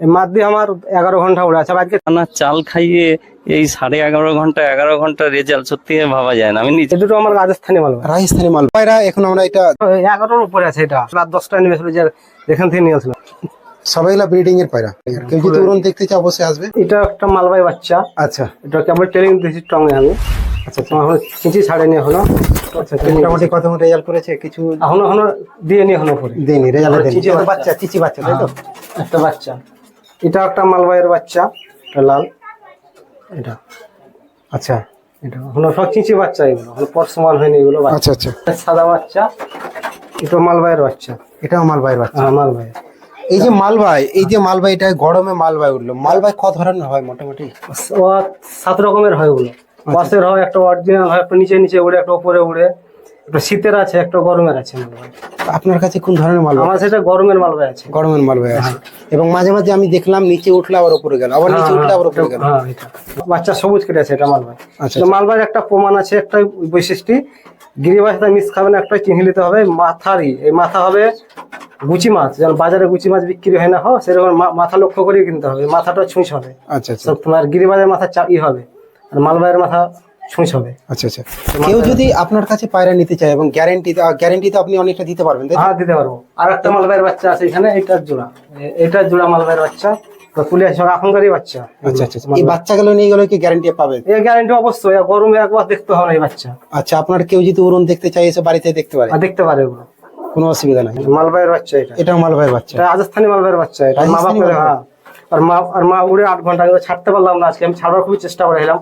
দিয়ে আমার এগারো ঘণ্টা উড়ে আছে। আজকে চাল খাইয়ে এই সাড়ে এগারো ঘণ্টা এগারো ঘণ্টা রেজাল্ট সত্যি ভাবা যায় না। আমি নিজে দুটো আমার রাজস্থানি মাল। রাজস্থানী মাল। পায়রা এখন আমরা এটা এগারোর উপরে আছে এটা। রাত দশটায় নেমেছিল যে যেখান থেকে নিয়েছিল। সবাইগুলা ব্রিডিং এর পায়রা। কেউ যদি উড়ন দেখতে চায় অবশ্যই আসবে। এটা একটা মালবাই বাচ্চা। আচ্ছা। এটা কেবল ট্রেনিং দিয়েছি আমি। আচ্ছা তোমার এখন চিঁচি ছাড়ে নিয়ে হলো আচ্ছা মোটামুটি কত রেজাল্ট করেছে? কিছু এখনও এখনও দিয়ে নিয়ে এখনও পরে দেয়নি। রেজাল্ট চিচি বাচ্চা। বাচ্চা চিচি বাচ্চা তাই তো? একটা বাচ্চা। এটা একটা মালবাইয়ের বাচ্চা এটা লাল। এটা। আচ্ছা এটা সব চিঁচি বাচ্চা এগুলো পর সমান হয়নি এগুলো বাচ্চা। আচ্ছা আচ্ছা। সাদা বাচ্চা এটা মালবাইয়ের বাচ্চা। এটাও মালবাইয়ের বাচ্চা? হ্যাঁ মালবাই। এই যে মালবাই এই যে মালবাই এটা গরমে মালবাই উঠল। মালবাই ক ধরনের হয় মোটামুটি? সাত রকমের হয় ওগুলো। বাসের হয় একটা অরিজিনাল হয় একটা নিচে নিচে উড়ে একটা উপরে উড়ে। একটা শীতের আছে একটা গরমের আছে আপনার কাছে কোন ধরনের মালবাই আমার সেটা গরমের মালবাই আছে। গরমের মালবাই আছে। এবং মাঝে মাঝে আমি দেখলাম নিচে উঠলে আবার উপরে গেল আবার নিচে উঠলে আবার উপরে গেল। হ্যাঁ বাচ্চা সবুজ কেটে আছে এটা মালবাই আচ্ছা, তো মালবাইয়ের একটা প্রমাণ আছে একটা বৈশিষ্ট্য। গিরিবাসটা মিস খাবে না একটা চিহ্ন নিতে হবে মাথারই। এই মাথা হবে গুচি মাছ যেমন বাজারে গুচি মাছ বিক্রি হয় না হয় সেরকম মাথা লক্ষ্য করে কিনতে হবে। মাথাটা ছুঁচ হবে। আচ্ছা আচ্ছা। তোমার গিরিবাজের মাথা চা ই হবে। আর মালবাইয়ের মাথা আচ্ছা আচ্ছা। কেউ যদি আপনার কাছে পায়রা নিতে চায় এবং গ্যারেন্টি গ্যারেন্টি তো আপনি অনেকটা দিতে পারবেন হ্যাঁ দিতে পারব। আর একটা মালবাইয়ের বাচ্চা আছে এখানে এইটার জোড়া। এ- এইটার জোড়া মালবাইয়ের বাচ্চা। তুলে এখনকারই বাচ্চা। আচ্ছা আচ্ছা আচ্ছা। এই বাচ্চাগুলো নিয়ে গেলে কি গ্যারেন্টি পাবে? এই গ্যারান্টি অবশ্যই আর গরমে একবার দেখতে হবে এই বাচ্চা। আচ্ছা আপনার কেউ যদি উড়ন দেখতে চায় এসে বাড়িতে দেখতে পারে? দেখতে পারে ওগুলো। কোনো অসুবিধা নাই। মালবাইয়ের বাচ্চা এটা। এটাও মালবাইয়ের বাচ্চা। এটা রাজস্থানি মালবাইয়ের বাচ্চা এটা মা হ্যাঁ। আর মা আর মা উড়ে আট ঘণ্টা ছাড়তে পারলাম না আজকে। আমি ছাড়ার খুবই চেষ্টা করে এলাম।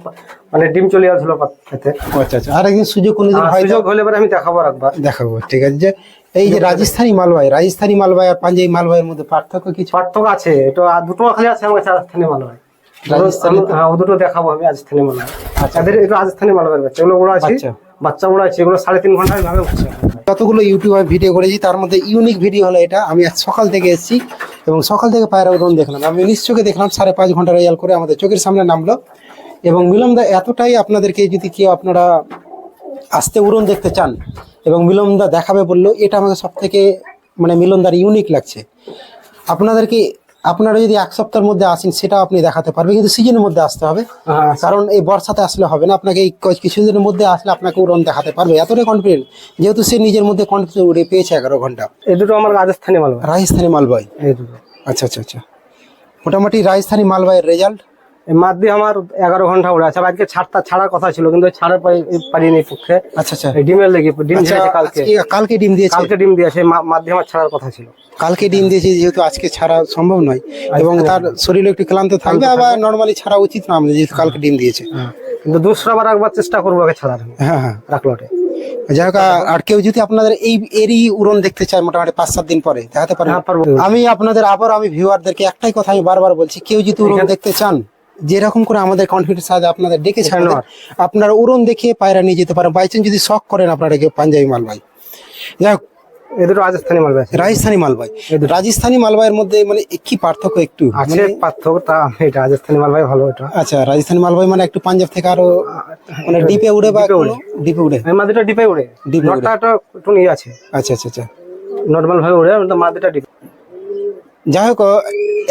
মানে ডিম চলে যাচ্ছিল খেতে। আচ্ছা আচ্ছা। আর একদিন সুযোগ কোনো দিন সুযোগ হলে পরে আমি দেখাবো একবার। দেখাবো ঠিক আছে। যে এই যে রাজস্থানী মালবাই রাজস্থানী মালবাই আর পাঞ্জাবি মালবাইয়ের মধ্যে পার্থক্য কিছু? পার্থক্য আছে। এটা আর দুটো খালি আছে আমার কাছে রাজস্থানি মালবাই রাজস্থানি- হ্যাঁ ও দুটো দেখাবো আমি রাজস্থানি মালবাই আচ্ছা। এদের এটা রাজস্থানি মালবাইয়ের বাচ্চা। এগুলো ওরা আছে। বাচ্চা। বাচ্চা ওরা আছে। এগুলো সাড়ে তিন ঘণ্টা ভাবে উঠছে। যতগুলো ইউটিউবে ভিডিও করেছি তার মধ্যে ইউনিক ভিডিও হলো এটা। আমি আজ সকাল থেকে এসেছি। এবং সকাল থেকে পায়রা উড়ন দেখলাম। আমি নিশ্চয়ই দেখলাম সাড়ে পাঁচ ঘণ্টা রেয়াল করে আমাদের চোখের সামনে নামলো। এবং মিলমদা এতটাই আপনাদেরকে যদি কেউ আপনারা আসতে উড়ন দেখতে চান এবং মিলমদা দেখাবে বলল, এটা আমাকে সব থেকে মানে মিলনদার ইউনিক লাগছে। আপনাদেরকে আপনারা যদি এক সপ্তাহের মধ্যে আসেন সেটাও আপনি দেখাতে পারবেন কিন্তু সিজনের মধ্যে আসতে হবে। হ্যাঁ কারণ এই বর্ষাতে আসলে হবে না আপনাকে এই কিছুদিনের মধ্যে আসলে আপনাকে উড়ন দেখাতে পারবে। এতটাই কনফিডেন্ট যেহেতু সে নিজের মধ্যে কনফিডেন্ট উড়ে পেয়েছে এগারো ঘণ্টা। এই দুটো আমার রাজস্থানী মালবাই রাজস্থানী মালবাই এই দুটো। আচ্ছা আচ্ছা আচ্ছা। মোটামুটি রাজস্থানী মালবাইয়ের রেজাল্ট এই আমার এগারো ঘণ্টা উড়ে আছে। আজকে ছাড়তা ছাড়ার কথা ছিল কিন্তু পারি- পারিনি পক্ষে। আচ্ছা আচ্ছা। ডিমের লেগে ডিম আচ্ছা, দিয়েছে কালকে। কালকে ডিম দিয়েছে? কালকে ডিম দিয়েছে মা- মাছ আমার ছাড়ার কথা ছিল। কালকে ডিম দিয়েছে যেহেতু আজকে ছাড়া সম্ভব নয় এবং তার শরীরে একটু ক্লান্ত থাকবে আবার নর্মালি ছাড়া উচিত না আমাদের যেহেতু কালকে ডিম দিয়েছে। কিন্তু দুসরাবার একবার চেষ্টা করব ওকে ছাড়ার। হ্যাঁ হ্যাঁ। রাখলোটে। যাই হোক আর- আর কেউ যদি আপনাদের এই এরই উড়ন দেখতে চায় মোটামুটি পাঁচ সাত দিন পরে দেখাতে পারেন হ্যাঁ, আমি আপনাদের আবার আমি ভিউয়ারদেরকে একটাই কথা আমি বারবার বলছি কেউ যদি উড়ন দেখতে চান যেরকম করে আমাদের কনফিডেন্স আছে আপনাদের ডেকে ছাড়েন ধন্যবাদ। আপনারা উড়ন দেখিয়ে পায়রা নিয়ে যেতে পারেন। বাই চান্স যদি শখ করেন আপনারা কেউ পাঞ্জাবি মালবাই যাই হোক এই দুটো রাজস্থানি মালবাই রাজস্থানী মালবাই রাজস্থানী মালবাইয়ের মধ্যে মানে কি পার্থক্য একটু? আছে পার্থক্য তা এটা রাজস্থানি মালবাই ভালো এটা। আচ্ছা রাজস্থানী মালবাই মানে একটু পাঞ্জাব থেকে আরও মানে ডিপে উড়ে বা ডিপে উড়ে। এই মাদিটা ডিপে উড়ে। ডিপে উড়ে। নটটা একটা নিয়ে আছে। আচ্ছা আচ্ছা আচ্ছা। নর্মাল ভাবে উড়ে কিন্তু মাদিটা ডিপে যাই হোক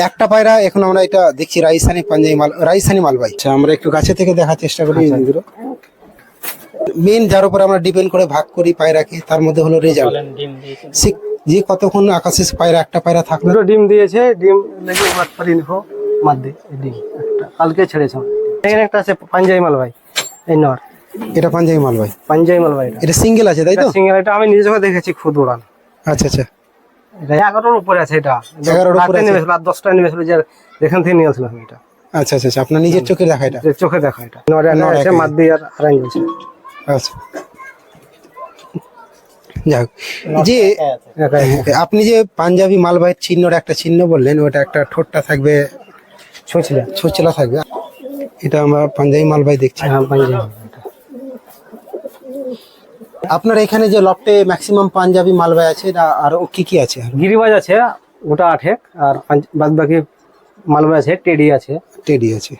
একটা পায়রা এখন আমরা এটা দেখছি রাজস্থানি পাঞ্জাবি মাল রাজস্থানি মালবাই আচ্ছা আমরা একটু কাছে থেকে দেখার চেষ্টা করি এগুলো মেন যার উপর আমরা ডিপেন্ড করে ভাগ করি পায়রাকে তার মধ্যে হলো রেজাল্ট যে কতক্ষণ আকাশে পায়রা একটা পায়রা থাকল? দুটো ডিম দিয়েছে ডিম লেগে পারিনি হো মাদ দিয়ে ডিম একটা কালকে ছেড়েছে এখানে একটা আছে পাঞ্জাবি মালবাই এই নর। এটা পাঞ্জাবি মালবাই পাঞ্জাবি মালবাই এটা এটা সিঙ্গেল আছে তাই তো? সিঙ্গেল এটা আমি নিজে দেখেছি খুদ উড়ান আচ্ছা আচ্ছা। এগারোর উপরে আছে এটা। 11 উপরে। নেমেছিল রাত দশটায় নেমেছিল যে যেখান থেকে নিয়েছিলাম আমি এটা। আচ্ছা আচ্ছা আচ্ছা আপনার নিজের চোখে দেখা এটা? চোখে দেখা এটা। একটা আছে। মাদ দিয়ে আর বলছে আচ্ছা। যাক যে। আপনি যে পাঞ্জাবি মালবাইয়ের চিহ্নর একটা চিহ্ন বললেন ওটা একটা ঠোঁটটা থাকবে ছুঁচলে। ছোচলা থাকবে। এটা আমরা পাঞ্জাবি মালবাই দেখছি। হ্যাঁ পাঞ্জাবি। আপনার এখানে যে লফটে ম্যাক্সিমাম পাঞ্জাবি মালবাই আছে এটা আর কি কি আছে? গিরিবাজ আছে ওটা আঠেক আর বাদ বাকি মালবাই আছে টেডি আছে। টেডি আছে।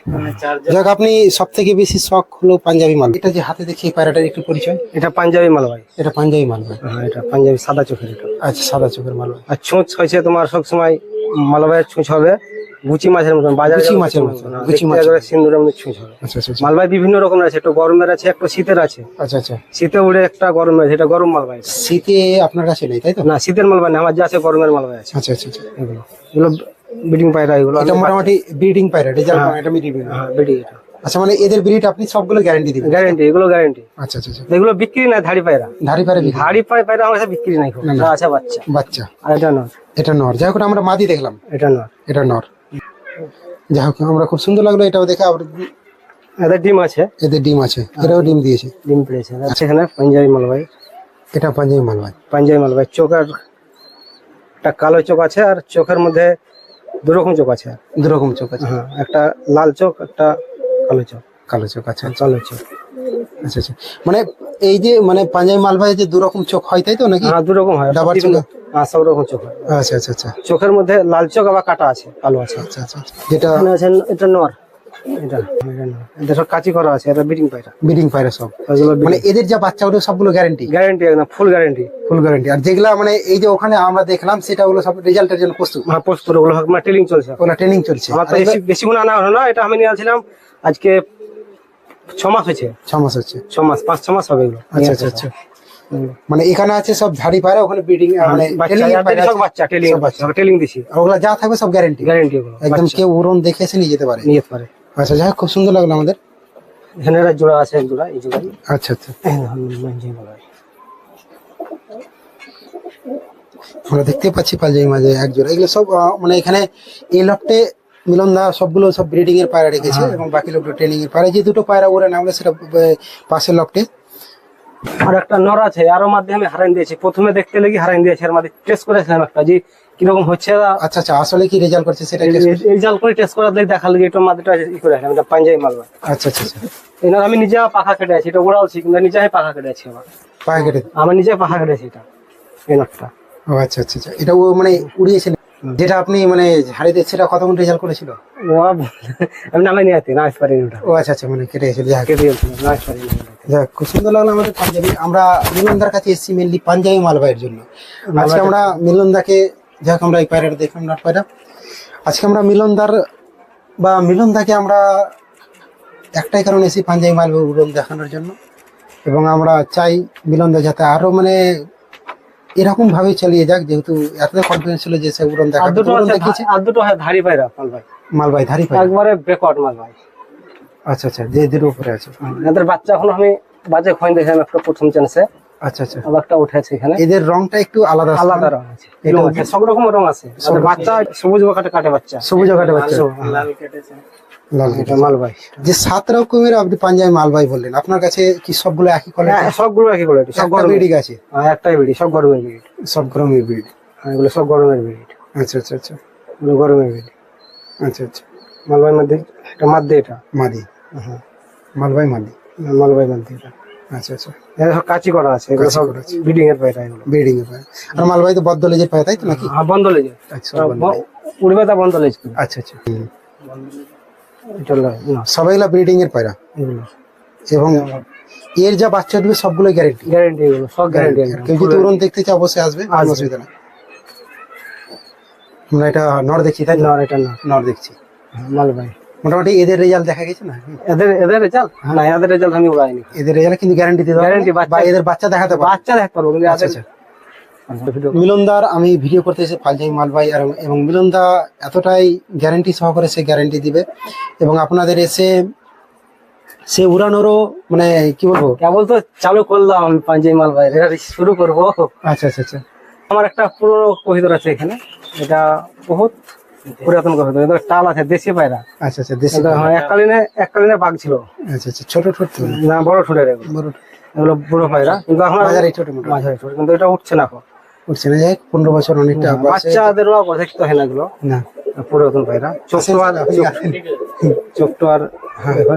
যাক আপনি সব থেকে বেশি শখ হলো পাঞ্জাবি মাল এটা যে হাতে দেখি পায়রাটার একটু পরিচয়? এটা পাঞ্জাবি মালবাই এটা পাঞ্জাবি মালবাই হ্যাঁ এটা পাঞ্জাবি সাদা চোখের এটা। আচ্ছা সাদা চোখের মালবাই আর ছুঁচ হয়েছে তোমার সবসময় মালবাইয়ের ছুঁচ হবে। গুচি মাছের মতন বাজারে গুচি মাছের মতন, মাছ, গুচি দেখতে সিন্দুরের মধ্যে ছুঁচ আচ্ছা আচ্ছা আচ্ছা। মালবাই বিভিন্ন রকমের আছে একটু গরমের আছে একটু শীতের আছে। আচ্ছা আচ্ছা। শীতে উড়ে একটা গরমের আছে এটা গরম মালবাই শীতে আপনার কাছে নেই তাই তো? না শীতের মালবাই না আমার যা আছে গরমের মালবাই আছে। আচ্ছা আচ্ছা আচ্ছা এগুলো। এগুলো বিডিং পায়রা এগুলো এটা মোটামুটি ব্রিডিং পায়রা রেজাল্ট এটা মিডিল হ্যাঁ বিডিং এটা। আচ্ছা মানে এদের ব্রিড আপনি সবগুলো গ্যারান্টি দিবেন? গ্যারেন্টি এগুলো গ্যারেন্টি আচ্ছা আচ্ছা আচ্ছা। এগুলো বিক্রি নাই ধাড়ি পায়রা। ধারি পায়রা ধাড়ি পায় পায়রা আমার কাছে বিক্রি নাই খুব। আছে বাচ্চা। বাচ্চা। আর এটা নর। এটা নর। যাই হোক আমরা মাদি দেখলাম। এটা নর। এটা নর। যাই হোক আমরা খুব সুন্দর লাগল এটাও দেখে। আবার এদের ডিম আছে। এদের ডিম আছে এটাও ডিম দিয়েছে। ডিম পেড়েছে এখানে পাঞ্জাবি মালবাই এটা পাঞ্জাবি মালবাই পাঞ্জাবি মালবাই চোখের একটা কালো চোখ আছে আর চোখের মধ্যে দু রকম চোখ আছে। দুরকম চোখ আছে। হ্যাঁ একটা লাল চোখ একটা কালো চোখ। কালো চোখ আচ্ছা কালো চোখ। আচ্ছা আচ্ছা। মানে এই যে মানে পাঞ্জাবি মালবাই যে দুরকম চোখ হয় তাই তো নাকি? হ্যাঁ দু রকম হয়। ডাবার চোখ? হ্যাঁ সব রকম চোখ হয়। আচ্ছা আচ্ছা আচ্ছা। চোখের মধ্যে লাল চোখ আবার কাটা আছে কালো আছে। আচ্ছা আচ্ছা আচ্ছা। যেটা এখানে আছে এটা নর। এটা এটা নর। এটা সব কাচি করা আছে এটা বিডিং পায়রা। পায়রা সব। মানে এদের যা বাচ্চা ওটা সবগুলো গ্যারান্টি গ্যারেন্টি একদম ফুল গ্যারেন্টি ফুল গ্যারান্টি আর যেগুলা মানে এই যে ওখানে আমরা দেখলাম সেটা হলো সব রেজাল্টের জন্য প্রস্তুত। হ্যাঁ ওগুলো আমার ট্রেলিং চলছে ওগুলা ট্রেনিং চলছে। আমার বেশি বেশি মনে আনা হলো না এটা আমি নিয়ে আসছিলাম। আজকে ছ মাস হয়েছে। ছ মাস হচ্ছে। ছ মাস পাঁচ ছ মাস হবে এগুলো। আচ্ছা আচ্ছা আচ্ছা। মানে এখানে আছে সব পায়রা ওখানে ব্রিডিং মানে বাচ্চা training এর এদের পায়রা সব বাচ্চা টেলিং বাচ্চা। টেলিং দিছি। ওগুলা যা থাকবে সব গ্যারান্টি গ্যারেন্টি ওগুলো একদম কেউ উড়ন দেখে এসে নিয়ে যেতে পারে। নিয়ে যেতে পারে। আচ্ছা যাই খুব সুন্দর লাগল আমাদের। এখানে একটা জোড়া আছে এক জোড়া এই জোড়া আচ্ছা আচ্ছা। আমরা দেখতে পাচ্ছি পালজাই মাঝে এক জোড়া। এগুলো সব মানে এখানে এই লটে মিলনদা সবগুলো সব ব্রিডিং এর পায়রা রেখেছে এবং বাকি লোকটা ট্রেনিং এর পায়রা। যে দুটো পায়রা ওরা নামলে সেটা পাশের লটে আর একটা নর আছে আরও মাধ্যমে হারাইন দিয়েছি। প্রথমে দেখতে লেগে হারাইন দিয়েছে এর মধ্যে টেস্ট করেছিলাম একটা যে কীরকম হচ্ছে আচ্ছা আচ্ছা আসলে কি রেজাল্ট করছে সেটা রেজাল্ট করে টেস্ট করার দেখে দেখা লেগে একটু মাথাটা ই করে আসলাম এটা পাঞ্জাবি মালবা আচ্ছা আচ্ছা আচ্ছা। এনার আমি নিজে পাখা কেটে আছি এটা ওড়ালছি কিন্তু নিজে পাখা কেটে আছি আমার পায়ে কেটে? আমার নিজে পাখা কেটেছি এটা এই নটটা। ও আচ্ছা আচ্ছা আচ্ছা। এটা ও মানে উড়িয়েছিল যেটা আপনি মানে ঝাড়িতে সেটা কত কতক্ষণ রেজাল্ট করেছিল? ও আমি নামে নিয়ে না আসতে পারিনি ওটা। ও আচ্ছা আচ্ছা মানে কেটে গেছিল যাক। কেটে গেছিল না আসতে পারিনি যাক খুব সুন্দর লাগল আমাদের পাঞ্জাবি। আমরা মিলনদার কাছে এসেছি মেনলি পাঞ্জাবি মালবাইয়ের জন্য। আজকে আমরা মিলনদাকে যাক আমরা এই পায়রাটা দেখলাম নাট পায়রা। আজকে আমরা মিলনদার বা মিলনদাকে আমরা একটাই কারণ এসেছি পাঞ্জাবি মালবাই উড়ন দেখানোর জন্য। এবং আমরা চাই মিলনদা যাতে আরও মানে এরকম ভাবে চালিয়ে যাক যেহেতু এত কনফিডেন্স ছিল যে সে উড়ন দুটো আছে দেখিয়েছে। আর দুটো হয় ধারি পায়রা মাল ভাই। মালবাই ধারি পায়রা। একবারে বেকওয়ার্ড মাল ভাই। আচ্ছা আচ্ছা যে এদের উপরে আছে। এদের বাচ্চা এখন আমি বাজে খোঁজ দেখলাম একটা প্রথম চান্সে আচ্ছা আচ্ছা। আবার একটা উঠেছে এখানে। এদের রংটা একটু আলাদা আছে। আলাদা রং আছে। এটা সব রকম রং আছে। বাচ্চা সবুজ বাকাটে কাটে বাচ্চা। সবুজ আকারে বাচ্চা। লাল কেটেছে। লাল এটা মাল যে সাত রকমের আপনি পাঞ্জাবি মালবাই বললেন আপনার কাছে কি সবগুলো একই কোয়ালিটি হ্যাঁ, সবগুলো একই কোয়ালিটি সব গরমের। আছে? হ্যাঁ, একটাই বিড়ি সব গরমের বিড়ি সব গরমের ব্রিড এগুলো সব গরমের বিড়ি আচ্ছা আচ্ছা আচ্ছা। এগুলো গরমের বিড়ি আচ্ছা আচ্ছা। মালবাই এটা মাদ্দে এটা। মাদি। হ্যাঁ। মালবাই মাদি। মালবাই এটা। আচ্ছা আচ্ছা। কাচি করা আছে এগুলো কাঁচি সব করা আছে। বিডিং এর পায়রা এগুলো। ব্রিডিং এর পায় আর মালবাই তো বদলে যে পায় তাই তো নাকি? হ্যাঁ বন্ধ লেগে আচ্ছা। উড়বে তা আচ্ছা আচ্ছা। সবাইগুলা ব্রিডিং এর পায়রা। এবং এর যা বাচ্চা দিবে সবগুলো গ্যারেন্টি গ্যারেন্টি এগুলো সব গ্যারেন্টি কেউ যদি উড়ন দেখতে চায় অবশ্যই আসবে কোনো অসুবিধা নেই। আমরা এটা নর দেখছি তাই না না এটা না নর দেখছি। মালবাই মোটামুটি এদের রেজাল্ট দেখা গেছে না? এদের এদের রেজাল্ট না এদের রেজাল্ট আমি উড়াইনি। এদের রেজাল্ট কিন্তু গ্যারান্টি দিতে না, বা এদের বাচ্চা দেখাতে পারবে। বাচ্চা দেখতে পারব কিন্তু আচ্ছা আচ্ছা। মিলনদার আমি ভিডিও করতে এসে ফালজাই মালবাই আর এবং মিলনদা এতটাই গ্যারান্টি সহকারে সে গ্যারান্টি দিবে। এবং আপনাদের এসে সে উড়ানোরও মানে কি বলব? কেবল তো চালু করলাম আমি পাঞ্জাবি মালবাই এটা শুরু করব। আচ্ছা আচ্ছা আচ্ছা। আমার একটা পুরোনো কহিদর আছে এখানে। এটা বহুত পুরাতন কহিদর এটা টাল আছে দেশি পায়রা। আচ্ছা আচ্ছা দেশি হ্যাঁ, এককালীনে এককালীনে বাঘ ছিল। আচ্ছা আচ্ছা ছোট ছোট। না বড় ঠোঁটের এগুলো। বড় এগুলো বুড়ো পায়রা। কিন্তু এখন বাজারে ছোট মাঝারি ঠোঁট কিন্তু এটা উঠছে না এখন। উঠছে না পনেরো বছর অনেকটা বাচ্চাদেরও অবশিষ্ট হয় না এগুলো। না। পুরাতন পায়রা চোখটো আর আপনি চোখটো আর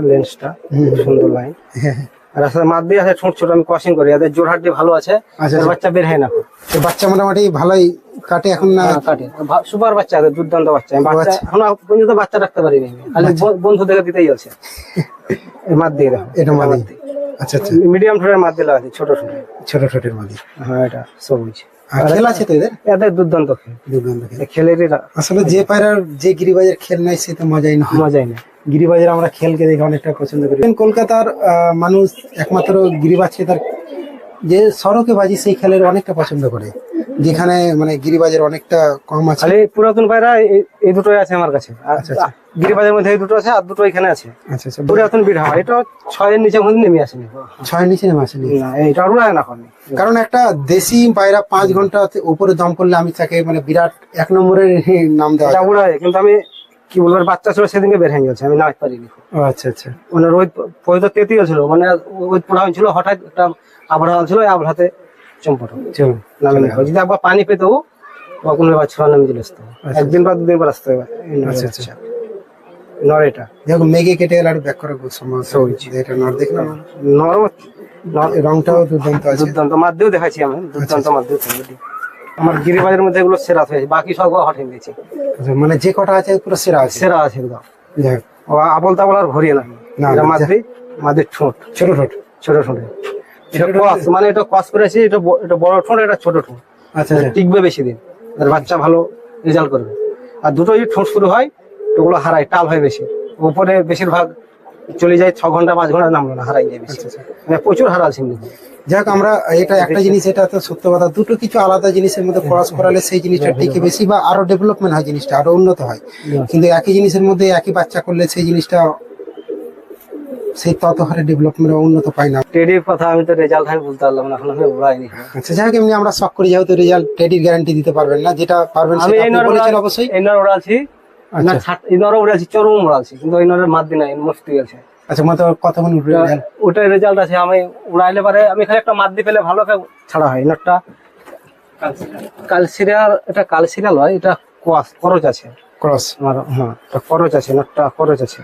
লেন্সটা হুম। সুন্দর লাইন হ্যাঁ, হ্যাঁ। মাছ দিয়ে আছে ছোট ছোট আমি ক্রসিং করি এদের জোরহাটি ভালো আছে আচ্ছা, আচ্ছা। বাচ্চা বের হয় না। বাচ্চা মোটামুটি ভালোই কাটে এখন না? হ্যাঁ, কাটে। সুপার বাচ্চা আছে দুর্দান্ত বাচ্চা। বাচ্চা আচ্ছা। এখন পর্যন্ত বাচ্চা রাখতে পারিনি। খালি বন্ধু দেখে দিতেই আছে। দিয়ে দেখো। এটা আচ্ছা আচ্ছা। মিডিয়াম ঠোঁটের মাছ দিলে আছে ছোট ঠোঁটে ছোট ছোটের মাদি হ্যাঁ এটা সবুজ। খেল আছে তো এদের? এদের দুর্দান্ত খেল। দুর্দান্ত খেল। খেলেরই আসলে যে পায়রার যে গিরিবাজের খেল নাই সে তো মজাই না মজাই না গিরিবাজের আমরা খেলকে দেখে অনেকটা পছন্দ করি। কলকাতার মানুষ একমাত্র গিরিবাজকে তার যে সড়কে বাজি সেই খেলের অনেকটা পছন্দ করে। যেখানে মানে গিরিবাজের অনেকটা কম আছে। পুরাতন পায়রা এই- এই দুটোই আছে আমার কাছে। আচ্ছা, আচ্ছা। গিরিবাজের মধ্যে দুটো আছে আর দুটো এখানে আছে। আচ্ছা আচ্ছা। পুরাতন বিড়া এটা ছয়ের নিচে মধ্যে নেমে আসেনি। ছয় নিচে নেমে আসেনি? না এইটা উড়ায় না এখন কারণ একটা দেশি পায়রা পাঁচ ঘণ্টা উপরে দম করলে আমি তাকে মানে বিরাট এক নম্বরের নাম দেওয়া এটা। উড়ায় কিন্তু আমি কি বলব বাচ্চা ছিল সেদিনকে বের হয়ে গেছে আমি নামতে পারিনি। আচ্ছা আচ্ছা। মানে রোদ পয়তো তেতিও ছিল মানে ওই পড়া ছিল হঠাৎ একটা আবহাওয়া ছিল ওই আবহাওয়াতে চম্পট যদি একবার পানি পেতো তখন এবার ছোড়া নামে চলে আসতো। একদিন বা দুদিন পর আসতে এবার। আচ্ছা আচ্ছা। নর এটা দেখো মেঘে কেটে গেলে আর ব্যাক করার সমস্যা হচ্ছে এটা নর দেখলাম। নর রংটাও দুর্দান্ত আছে। দুর্দান্ত মাধ্যেও দেখাচ্ছি আমি দুর্দান্ত মাধ্যেও আমার গিরিবাজের মধ্যে এগুলো সেরা হয়েছে বাকি সব হটেন দিয়েছে। আচ্ছা, মানে যে কটা আছে পুরো সেরা আছে? সেরা আছে একদম। ও আবল তাবল আর ভরিয়ে না এটা মাদ্রি মাদ্রির ঠোঁট। ছোট ঠোঁট। ছোট ঠোঁটে। এটা কস মানে এটা কস করেছি এটা এটা বড় ঠোঁট এটা ছোট ঠোঁট। আচ্ছা আচ্ছা। টিকবে বেশি দিন। আর বাচ্চা ভালো রেজাল্ট করবে। আর দুটো যদি ঠোঁট শুরু হয় ওগুলো হারায় টাল হয় বেশি। উপরে বেশিরভাগ চলে যায় ছ ঘণ্টা পাঁচ ঘণ্টা নামলো না হারাই যায় বেশি। আচ্ছা, মানে প্রচুর হারাল সিমনি যাক আমরা এটা একটা জিনিস এটা তো সত্য কথা দুটো কিছু আলাদা জিনিসের মধ্যে ক্রস করালে সেই জিনিসটা টিকে বেশি বা আরও ডেভেলপমেন্ট হয় জিনিসটা আরও উন্নত হয়। কিন্তু একই জিনিসের মধ্যে একই বাচ্চা করলে সেই জিনিসটা সেই তত হারে ডেভেলপমেন্ট উন্নত পায় না। টেডির কথা আমি তো রেজাল্ট আমি বলতে পারলাম না এখন আমি উড়াইনি। আচ্ছা যাক এমনি আমরা শখ করি যেহেতু রেজাল্ট টেডির গ্যারান্টি দিতে পারবেন না যেটা পারবেন সেটা বলেছেন অবশ্যই। এই নর আচ্ছা। ছাট- এই নর উড়ালছি চরম কিন্তু ওই নরের মাত দিন নাই মস্তি গেছে আচ্ছা মতো কতক্ষণ উঠবে রেজাল্ট রেজাল্ট আছে আমি উড়াইলে পারে আমি খালি একটা মাত দিয়ে পেলে ভালো করে ছাড়া হয় নটটা। কালসিরিয়াল এটা কালসিরিয়াল হয় এটা কোয়াস খরচ আছে। ক্রস আমার হ্যাঁ এটা খরচ আছে নটটা খরচ আছে।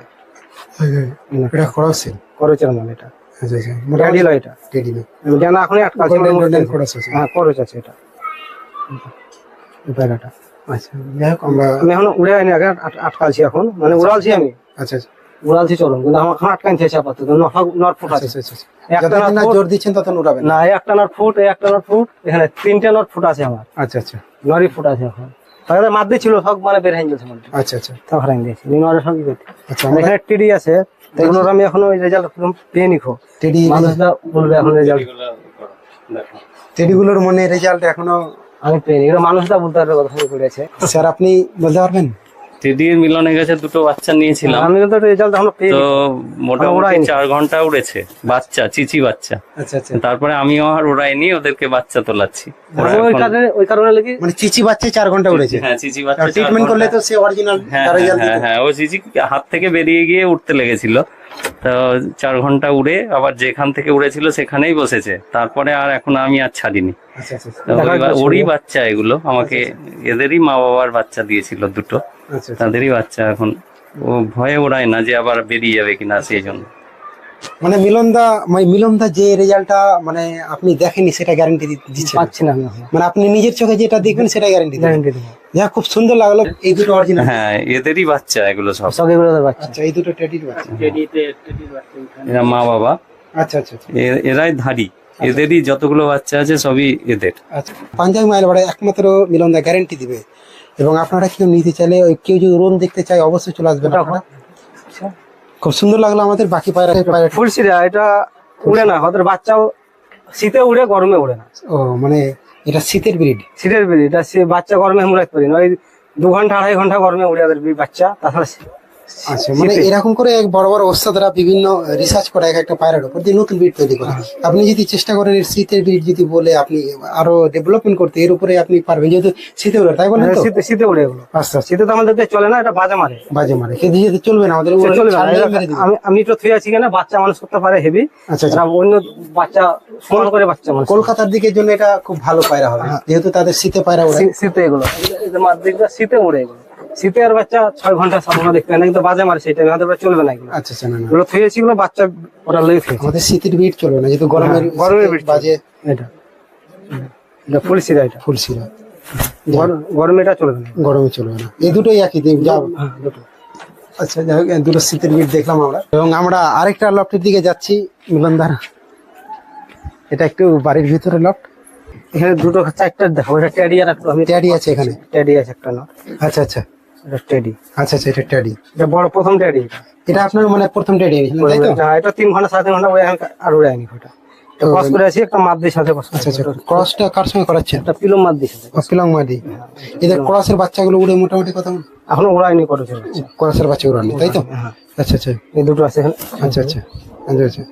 এটা ক্রস খরচের মাল এটা। জানা এখনই গোল্ডেন গোল্ডেন আছে। হ্যাঁ খরচ আছে এটা। পায়রাটা আচ্ছা যাই হোক আমরা আমি এখন উড়ে আইনি আগে আট- আটকালছি এখন। মানে উড়ালছি আমি। আচ্ছা আচ্ছা। উড়ালছি চলুন কিন্তু আমার এখন আটকান থেকে আপাতত নট ফুট আছে। আচ্ছা আচ্ছা। আচ্ছা। একটা যতদিন না নট ফুট- জোর দিচ্ছেন তত উড়াবেন। না একটা নট ফুট একটা নট ফুট এখানে তিনটে নট ফুট আছে আমার। আচ্ছা আচ্ছা। নরি ফুট আছে এখন। তাহলে সব মানে বের হয়ে গেছে মানে আচ্ছা আচ্ছা। হারাই দিয়েছি। নরের আচ্ছা এখানে টিডি আছে। আমি এখনও ওই রেজাল্ট পেয়ে নিখো। টেডি মানুষরা বলবে এখন রেজাল্ট মনে রেজাল্ট এখনও আমি পেয়ে এগুলো মানুষরা বলতে পারবে কথা শুরু স্যার আপনি বলতে পারবেন? টেডির মিলনের কাছে দুটো বাচ্চা নিয়েছিলাম। আমি কিন্তু রেজাল্ট এখনও পেয়ে তো মোটামুটি চার ঘণ্টা উড়েছে। বাচ্চা চিচি বাচ্চা। আচ্ছা আচ্ছা। তারপরে আমিও আর ওড়াইনি ওদেরকে বাচ্চা তোলাচ্ছি। ওই কারণে ওই কারণে লেগে মানে চিচি বাচ্চা চার ঘণ্টা উড়েছে। হ্যাঁ চিচি বাচ্চা ট্রিটমেন্ট করলে তো সে অরিজিনাল হ্যাঁ হ্যাঁ, হ্যাঁ হ্যাঁ ও চিচি হাত থেকে বেরিয়ে গিয়ে উঠতে লেগেছিল। তো চার ঘণ্টা উড়ে আবার যেখান থেকে উড়েছিল সেখানেই বসেছে। তারপরে আর এখন আমি আর ছাড়িনি। আচ্ছা আচ্ছা বা- ওরই বাচ্চা এগুলো। আমাকে এদেরই মা বাবার বাচ্চা দিয়েছিল দুটো। আচ্ছা আচ্ছা। তাদেরই বাচ্চা এখন। ও ভয়ে ওড়ায় না যে আবার বেরিয়ে যাবে কিনা সেই জন্য। মানে মিলনদা মানে মিলনদা যে রেজাল্টটা মানে আপনি দেখেনি সেটা গ্যারান্টি দিচ্ছে পাচ্ছি না আমি মানে আপনি নিজের চোখে যেটা দেখবেন সেটা গ্যারান্টি দেবেন? গ্যারান্টি দেবো। যা খুব সুন্দর লাগল। এই দুটো অরিজিনাল হ্যাঁ এদেরই বাচ্চা এগুলো সব। সব এগুলো পাচ্ছি আচ্ছা এই দুটো টেডির বাচ্চা। এরা মা বাবা। আচ্ছা আচ্ছা আচ্ছা। এ- এরাই ধাড়ি। এদেরই যতগুলো বাচ্চা আছে সবই এদের। আচ্ছা পাঞ্জাবি মাইল ভাড়া একমাত্র মিলনদা গ্যারান্টি দিবে। এবং আপনারা কেউ নিতে চাইলে ওই কেউ যদি রোন দেখতে চায় অবশ্যই চলে আসবেন আপনারা। খুব সুন্দর লাগল আমাদের বাকি পায়রা পায়রা ফুলসিরা এটা উড়ে না ওদের বাচ্চাও শীতে উড়ে গরমে উড়ে না। ও মানে এটা শীতের ব্রিড শীতের ব্রিড এটা সে বাচ্চা গরমে আমরা করি না। ওই দু ঘণ্টা, আড়াই ঘণ্টা গরমে উড়ে ওদের বাচ্চা, তাছাড়া আচ্ছা মানে এরকম করে এক বড় বড় ওস্তাদরা বিভিন্ন রিসার্চ করে এক একটা পায়রার উপর দিয়ে নতুন ব্রিড তৈরি করে। আপনি যদি চেষ্টা করেন এর শীতের ব্রিড যদি বলে আপনি আরও ডেভেলপমেন্ট করতে এর উপরে আপনি পারবেন। যেহেতু শীতে উড়ে তাই বলেন শীতে শীতে উড়ে এগুলো। আচ্ছা আচ্ছা। শীতে তো আমাদের চলে না এটা বাজা মারে। বাজে মারে। খেতে যেতে চলবে না আমাদের চলবে। আমি আমি তো থুয়ে আছি কেন বাচ্চা মানুষ করতে পারে হেভি আচ্ছা আচ্ছা। অন্য বাচ্চা সমান করে বাচ্চা মানুষ কলকাতার দিকের জন্য এটা খুব ভালো পায়রা হবে। যেহেতু তাদের শীতে পায়রা শী- শীতে এগুলো। শীতে উড়ে এগুলো। শীতে আর বাচ্চা ছয় ঘণ্টা সাত ঘণ্টা দেখতে না কিন্তু বাজে মারে সেটা আমাদের উপরে চলবে না আচ্ছা আচ্ছা না এগুলো থুয়েছি গুলো বাচ্চা ওরা লেগে থুয়েছে আমাদের শীতের বিট চলবে না যেহেতু গরমের হ্যাঁ, গরমের শীতের বিট বাজে। এটা। এটা ফুল সিরা এটা। ফুল গর- গরমে এটা চলবে না। গরমে চলবে না। এই দুটোই একই দিন যা হ্যাঁ, দুটো। আচ্ছা যাই হোক দুটো শীতের বিট দেখলাম আমরা। এবং আমরা আরেকটা লফটের দিকে যাচ্ছি মিলনদার। এটা একটু বাড়ির ভিতরে লট এখানে দুটো চারটা দেখো এটা ট্যাডি আর একটা আমি ট্যাডি আছে এখানে। ট্যাডি আছে একটা না আচ্ছা আচ্ছা। এটা আচ্ছা আচ্ছা এটা এটা বড় প্রথম এটা আপনার মানে প্রথম ট্যাডি তাই তো? হ্যাঁ এটা তিন ঘণ্টা সাড়ে তিন ঘণ্টা উড়ে আর উড়ায়নি ওটা ক্রস করে আছি একটা মাদ্দির সাথে cross আচ্ছা আচ্ছা ক্রসটা কার সঙ্গে করাচ্ছেন? একটা সাথে মাদি এদের ক্রসের বাচ্চাগুলো উড়ে মোটামুটি কত এখনও উড়ায়নি করে ক্রসের বাচ্চা উড়ানি তাই তো? হ্যাঁ আচ্ছা আচ্ছা। এই দুটো আছে আচ্ছা আচ্ছা আচ্ছা আচ্ছা।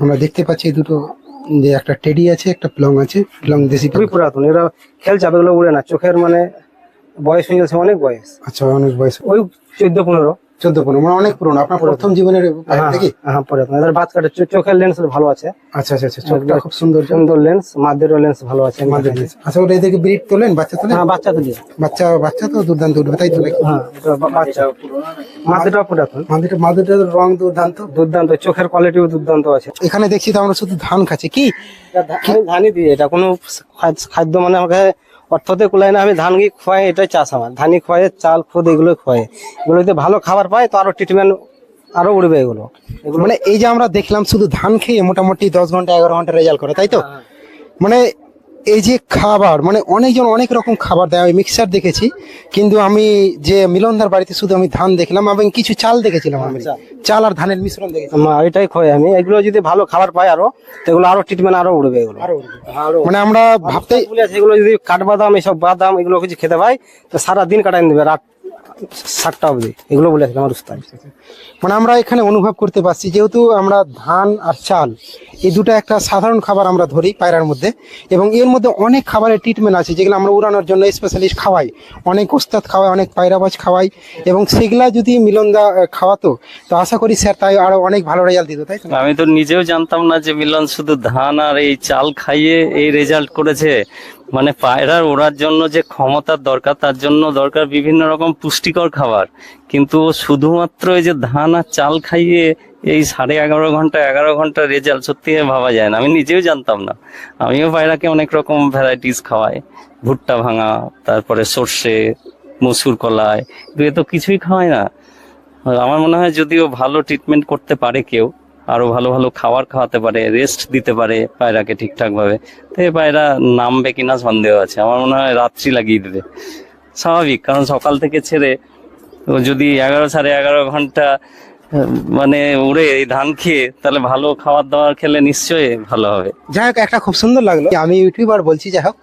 আমরা দেখতে পাচ্ছি এই দুটো যে একটা টেডি আছে একটা প্লং আছে প্লং দেশি খুবই পুরাতন এরা খেল চাপে এগুলো উড়ে না। চোখের মানে বয়স হয়ে যাচ্ছে অনেক বয়স। আচ্ছা অনেক বয়স। ওই চোদ্দ পনেরো। চোদ্দ পনেরো মানে অনেক পুরনো। আপনার প্রথম জীবনের হ্যাঁ নাকি? হ্যাঁ পুরাতন এদের বাদ কাটে চোখের লেন্স ভালো আছে। আচ্ছা আচ্ছা আচ্ছা চোখটা খুব সুন্দর। সুন্দর লেন্স মাদেরও লেন্স ভালো আছে মাদের দেখাচ্ছি। আচ্ছা ওটা এদেরকে ব্রিড তোলেন? বাচ্চা তোলেন? হ্যাঁ বাচ্চা তো দিয়ে। বাচ্চা বাচ্চা তো দুর্দান্ত উঠবে তাই তো হ্যাঁ বাচ্চা। মাদেরটাও পুরাতন মাদের মাদেরটার রং দুর্দান্ত। দুর্দান্ত চোখের কোয়ালিটিও দুর্দান্ত আছে। এখানে দেখছি তো আমরা শুধু ধান খাচ্ছি কি? ধানই দিই এটা কোনো খাদ্য মানে আমাকে অর্থতে কুলায় না আমি ধান গিয়ে খোয়াই এটাই চাষ আমার। ধানই খোয়াই চাল খুদ এগুলো খোয়াই। এগুলো যদি ভালো খাবার পায় তো আরও ট্রিটমেন্ট আরও উড়বে এগুলো। এগুলো মানে এই যে আমরা দেখলাম শুধু ধান খেয়ে মোটামুটি দশ ঘণ্টা এগারো ঘণ্টা রেজাল্ট করে তাই তো? মানে এই যে খাবার মানে অনেকজন অনেক রকম খাবার দেয় আমি মিক্সার দেখেছি কিন্তু আমি যে মিলনদার বাড়িতে শুধু আমি ধান দেখলাম এবং কিছু চাল দেখেছিলাম আমি। আচ্ছা। চাল আর ধানের মিশ্রণ দেখেছিলাম এটাই খয় আমি। এগুলো যদি ভালো খাবার পাই আরও এগুলো আরও ট্রিটমেন্ট আরও উঠবে এগুলো। মানে আমরা আছে, এগুলো যদি কাঠবাদাম এসব বাদাম এগুলো কিছু খেতে পাই তো সারা দিন কাটাই দেবে রাত সাতটা অবধি, এগুলো বলে আমার উস্তাদ। মানে আমরা এখানে অনুভব করতে পারছি, যেহেতু আমরা ধান আর চাল, এই দুটো একটা সাধারণ খাবার আমরা ধরি পায়রার মধ্যে, এবং এর মধ্যে অনেক খাবারের ট্রিটমেন্ট আছে, যেগুলো আমরা উড়ানোর জন্য স্পেশালিস্ট খাওয়াই। অনেক ওস্তাদ খাওয়াই অনেক পায়রাবাজ খাওয়াই, এবং সেগুলা যদি মিলনদা খাওয়াতো, তো আশা করি স্যার তাই আরও অনেক ভালো রেজাল্ট দিত, তাই আমি তো নিজেও জানতাম না যে মিলন শুধু ধান আর এই চাল খাইয়ে এই রেজাল্ট করেছে। মানে পায়রার ওড়ার জন্য যে ক্ষমতার দরকার, তার জন্য দরকার বিভিন্ন রকম পুষ্টিকর খাবার। কিন্তু শুধুমাত্র এই যে ধান আর চাল খাইয়ে এই সাড়ে এগারো ঘণ্টা এগারো ঘণ্টা রেজাল্ট সত্যি ভাবা যায় না। আমি নিজেও জানতাম না। আমিও পায়রাকে অনেক রকম ভ্যারাইটিস খাওয়াই। ভুট্টা ভাঙা, তারপরে সর্ষে, মসুর কলাই এ তো কিছুই খাওয়াই না। আমার মনে হয় যদিও ভালো ট্রিটমেন্ট করতে পারে কেউ আরও ভালো ভালো খাবার খাওয়াতে পারে রেস্ট দিতে পারে পায়রাকে ঠিকঠাক ভাবে তো পায়রা নামবে কিনা সন্দেহ আছে। আমার মনে হয় রাত্রি লাগিয়ে দেবে। স্বাভাবিক, কারণ সকাল থেকে ছেড়ে যদি এগারো, সাড়ে এগারো ঘণ্টা মানে উড়ে এই ধান খেয়ে, তাহলে ভালো খাবার দাবার খেলে নিশ্চয়ই ভালো হবে। যাই হোক, একটা খুব সুন্দর লাগল। আমি ইউটিউবার বলছি, যাই হোক,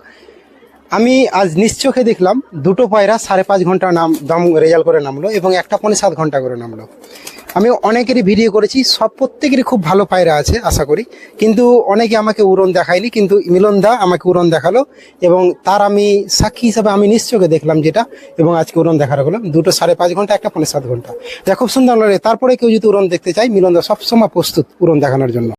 আমি আজ নিশ্চোখে দেখলাম দুটো পায়রা সাড়ে পাঁচ ঘণ্টা নাম, দাম, রেজাল্ট করে নামলো এবং একটা পৌনে সাত ঘণ্টা করে নামলো। আমি অনেকেরই ভিডিও করেছি, সব প্রত্যেকেরই খুব ভালো পায়রা আছে, আশা করি। কিন্তু অনেকে আমাকে উড়ন দেখায়নি, কিন্তু মিলন দা আমাকে উড়ন দেখাল এবং তার আমি সাক্ষী হিসাবে আমি নিশ্চয়কে দেখলাম যেটা এবং আজকে উড়ন দেখার হলো। দুটো সাড়ে পাঁচ ঘণ্টা, একটা পনেরো সাত ঘণ্টা। যা খুব সুন্দর লাগে। তারপরে কেউ যদি উড়ন দেখতে চায় মিলনদা সবসময় প্রস্তুত উড়ন দেখানোর জন্য।